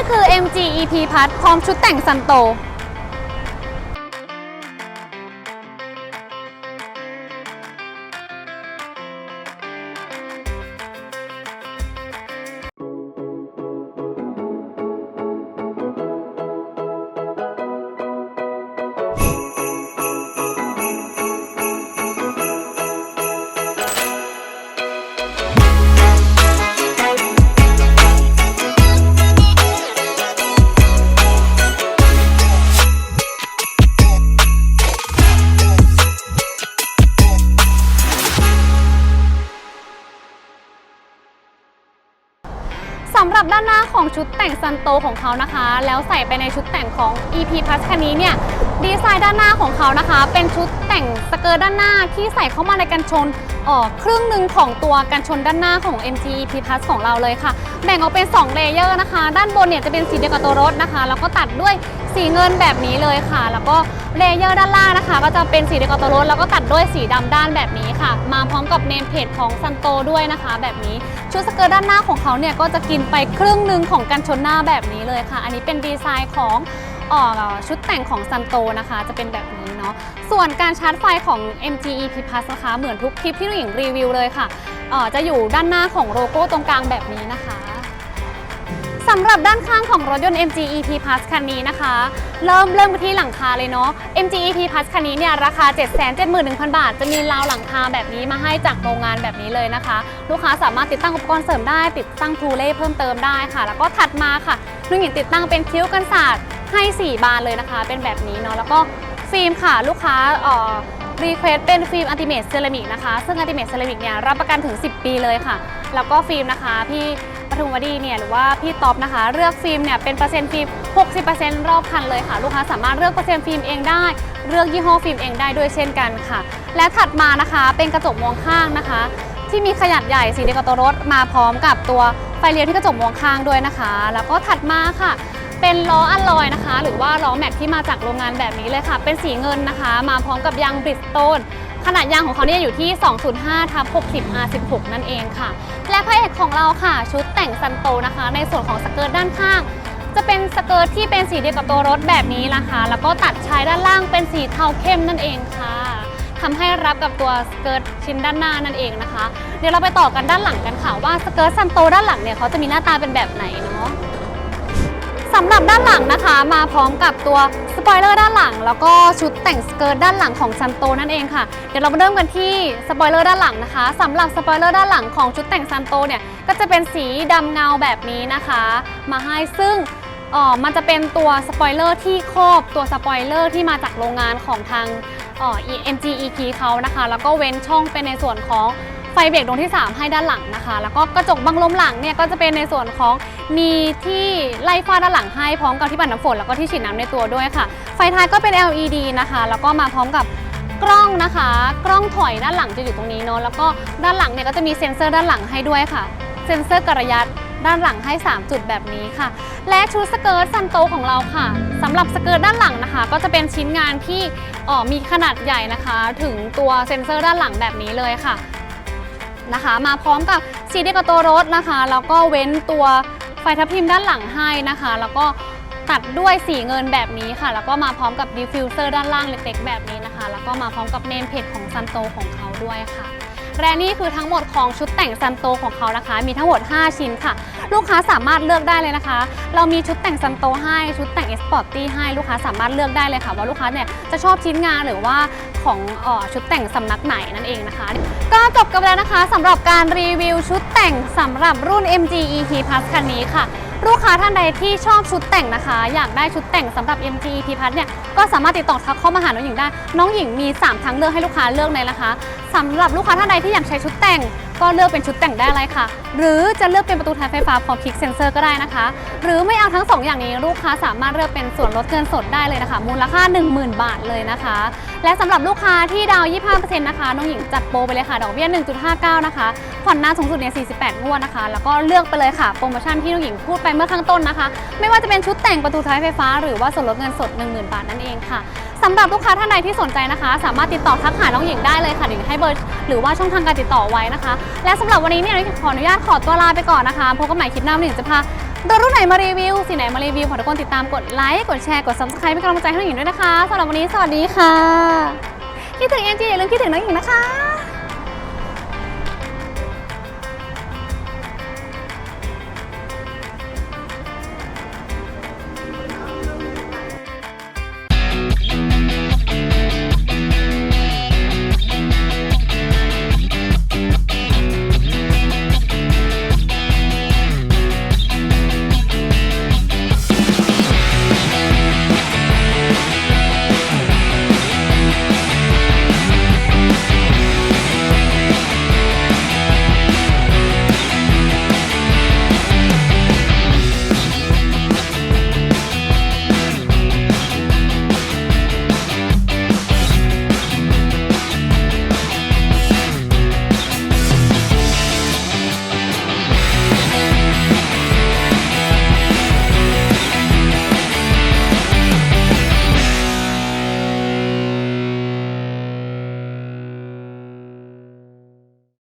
นี่คือ MG EP พัทพร้อมชุดแต่งซันโตับด้านหน้าของชุดแต่งซันโตของเขานะคะ แล้วใส่ไปในชุดแต่งของ EP Plus คันนี้เนี่ยดีไซน์ด้านหน้าของเขานะคะ เป็นชุดแต่งสเกิร์ตด้านหน้าที่ใส่เข้ามาในกันชน อ่อครึ่งหนึ่งของตัวกันชนด้านหน้าของ MG EP Plus ของเราเลยค่ะ แบ่งออกเป็น 2 เลเยอร์นะคะ ด้านบนเนี่ยจะเป็นสีเดียวกับตัวรถนะคะ แล้วก็ตัดด้วยสีเงินแบบนี้เลยค่ะ แล้วก็เลเยอร์ด้านล่างนะคะ ก็จะเป็นสีเดียวกับตัวรถแล้วก็ตัดด้วยสีดำด้านแบบนี้ค่ะ มาพร้อมกับเนมเพจของซันโตด้วยนะคะ แบบนี้ชุดสเกิร์ตด้านหน้าของเขาเนี่ยก็จะกินไปครึ่งหนึ่งของกันชนหน้าแบบนี้เลยค่ะ อันนี้เป็นดีไซน์ของเออชุดแต่งของซันโตนะคะ จะเป็นแบบนี้ นาะส่วนการชาร์จไฟของ MG EP Plus นะคะเหมือนทุกคลิปที่หนูหญิงรีวิวเลยค่ะจะอยู่ด้านหน้าของโลโก้ตรงกลางแบบนี้นะคะสำหรับด้านข้างของรถยนต์ MG EP Plus คันนี้นะคะ เริ่มเริ่มที่หลังคาเลยเนาะ MG EP Plus คันนี้เนี่ยราคา 771,000 บาท จะมีราวหลังคาแบบนี้มาให้จากโรงงานแบบนี้เลยนะคะ ลูกค้าสามารถติดตั้งอุปกรณ์เสริมได้ ติดตั้งทูเล่เพิ่มเติมได้ค่ะ แล้วก็ถัดมาค่ะนุ่นหญิงติดตั้งเป็นคิ้วกันศาสตร์ให้ 4 บานเลยนะคะ เป็นแบบนี้เนาะแล้วก็ ฟิล์มค่ะลูกค้าเอ่อรีเควสเป็นฟิล์มอัติเมทเซรามิกนะคะ ซึ่งอัติเมทเซรามิกเนี่ยรับประกันถึง 10 ปีเลยค่ะ แล้วก็ฟิล์มนะคะพี่ปทุมวดีเนี่ยหรือว่าพี่ท็อปนะคะ เลือกฟิล์มเนี่ยเป็นเปอร์เซ็นต์ฟิล์ม 60%รอบคันเลยค่ะ ลูกค้าสามารถเลือกเปอร์เซ็นต์ฟิล์มเองได้ เลือกยี่ห้อฟิล์มเองได้ด้วยเช่นกันค่ะ และถัดมานะคะเป็นกระจกมองข้างนะคะ ที่มีขนาดใหญ่สีเดียวกับตัวรถมาพร้อมกับตัวไฟเลี้ยวที่กระจกมองข้างด้วยนะคะ แล้วก็ถัดมาค่ะ เป็นล้ออัลลอยนะคะ หรือว่าล้อแม็กที่มาจากโรงงานแบบนี้เลยค่ะ เป็นสีเงินนะคะ มาพร้อมกับยางบริสโตนขนาดยางของเขาเนี่ยอยู่ที่ 205ทับ60 R16 นั่นเองค่ะ และพระเอกของเราค่ะ ชุดแต่งซันโตนะคะ ในส่วนของสเกิร์ตด้านข้าง จะเป็นสเกิร์ตที่เป็นสีเดียวกับตัวรถแบบนี้นะคะ แล้วก็ตัดชายด้านล่างเป็นสีเทาเข้มนั่นเองค่ะทำให้รับกับตัวสเกิร์ตชิ้นด้านหน้านั่นเองนะคะ เดี๋ยวเราไปต่อกันด้านหลังกันค่ะว่าสเกิร์ตซันโตด้านหลังเนี่ยเขาจะมีหน้าตาเป็นแบบไหนเนาะำหรับด้านหลังนะคะ มาพร้อมกับตัวสปอยเลอร์ด้านหลัง แล้วก็ชุดแต่งสเกิร์ตด้านหลังของซันโตนั่นเองค่ะ เดี๋ยวเรามาเริ่มกันที่สปอยเลอร์ด้านหลังนะคะสำหรับสปอยเลอร์ด้านหลังของชุดแต่งซันโตเนี่ยก็จะเป็นสีดำเงาแบบนี้นะคะ มาให้ซึ่งออมันจะเป็นตัวสปอยเลอร์ที่ครอบตัวสปอยเลอร์ที่มาจากโรงงานของทางเอ่อ MG EP เขานะคะ แล้วก็เว้นช่องเป็นในส่วนของ ไฟเบรกดวงที่ 3 ให้ด้านหลังนะคะ แล้วก็กระจกบังลมหลังเนี่ยก็จะเป็นในส่วนของมีที่ไล่ฟ้าด้านหลังให้พร้อมกับที่ปัดน้ำฝนแล้วก็ที่ฉีดน้ำในตัวด้วยค่ะ ไฟท้ายก็เป็น LED นะคะ แล้วก็มาพร้อมกับกล้องนะคะ กล้องถอยด้านหลังจะอยู่ตรงนี้เนาะแล้วก็ด้านหลังเนี่ยก็จะมีเซ็นเซอร์ด้านหลังให้ด้วยค่ะ เซ็นเซอร์กระยะด้านหลังให้ 3 จุดแบบนี้ค่ะ และชุดสเกิร์ตซันโตของเราค่ะสำหรับสเกิร์ตด้านหลังนะคะ ก็จะเป็นชิ้นงานที่ออมีขนาดใหญ่นะคะ ถึงตัวเซ็นเซอร์ด้านหลังแบบนี้เลยค่ะ นะคะ มาพร้อมกับสีเดียวกับตัวรถนะคะ แล้วก็เว้นตัวไฟทับทิมด้านหลังให้นะคะ แล้วก็ตัดด้วยสีเงินแบบนี้ค่ะ แล้วก็มาพร้อมกับดิฟฟิวเซอร์ด้านล่างเล็กๆแบบนี้นะคะ แล้วก็มาพร้อมกับเนมเพจของซันโตของเขาด้วยค่ะและนี่คือทั้งหมดของชุดแต่งซันโตของเขานะคะ มีทั้งหมด 5 ชิ้นค่ะ ลูกค้าสามารถเลือกได้เลยนะคะ เรามีชุดแต่งซันโตให้ชุดแต่งเอสปอร์ตตี้ให้ลูกค้าสามารถเลือกได้เลยค่ะ ว่าลูกค้าเนี่ยจะชอบชิ้นงานหรือว่าของออชุดแต่งสำนักไหนนั่นเองนะคะ ก็จบกันแล้วนะคะสำหรับการรีวิวชุดแต่งสำหรับรุ่น MG EP Plus คันนี้ค่ะลูกค้าท่านใดที่ชอบชุดแต่งนะคะ อยากได้ชุดแต่งสำหรับ MG EP Plus เนี่ยก็สามารถติดต่อทักเข้ามาหาน้องหญิงได้ น้องหญิงมี 3 ทางเลือกให้ลูกค้าเลือกเลยนะคะสำหรับลูกค้าท่านใดที่อยากใช้ชุดแต่ง ก็เลือกเป็นชุดแต่งได้เลยค่ะ หรือจะเลือกเป็นประตูท้ายไฟฟ้าพร้อมคลิกเซนเซอร์ก็ได้นะคะ หรือไม่เอาทั้ง 2 อย่างนี้ลูกค้าสามารถเลือกเป็นส่วนลดเงินสดได้เลยนะคะ มูลค่า 10,000 บาทเลยนะคะ และสำหรับลูกค้าที่ดาวน์25%นะคะน้องหญิงจัดโปรไปเลยค่ะ ดอกเบี้ย 1.59 นะคะผ่อนนานสูงสุดเนี่ย48 งวดนะคะ แล้วก็เลือกไปเลยค่ะ โปรโมชั่นที่น้องหญิงพูดไปเมื่อข้างต้นนะคะ ไม่ว่าจะเป็นชุดแต่งประตูท้ายไฟฟ้า หรือว่าส่วนลดเงินสด 10,000 บาทนั่นเองค่ะสำหรับลูกค้าท่านใดที่สนใจนะคะ สามารถติดต่อทักหาน้องหญิงได้เลยค่ะเดี๋ยวให้เบอร์หรือว่าช่องทางการติดต่อไว้นะคะและสำหรับวันนี้เนี่ยน้องหญิงขออนุญาตขอตัวลาไปก่อนนะคะพบกันใหม่คลิปหน้าน้องหญิงจะพาตัวรุ่นไหนมารีวิวสีไหนมารีวิวขอทุกคนติดตามกดไลค์กดแชร์กด subscribe เป็นกำลังใจให้น้องหญิงด้วยนะคะสำหรับวันนี้สวัสดีค่ะคิดถึงเอ็นจีอย่าลืมคิดถึงน้องหญิงนะคะ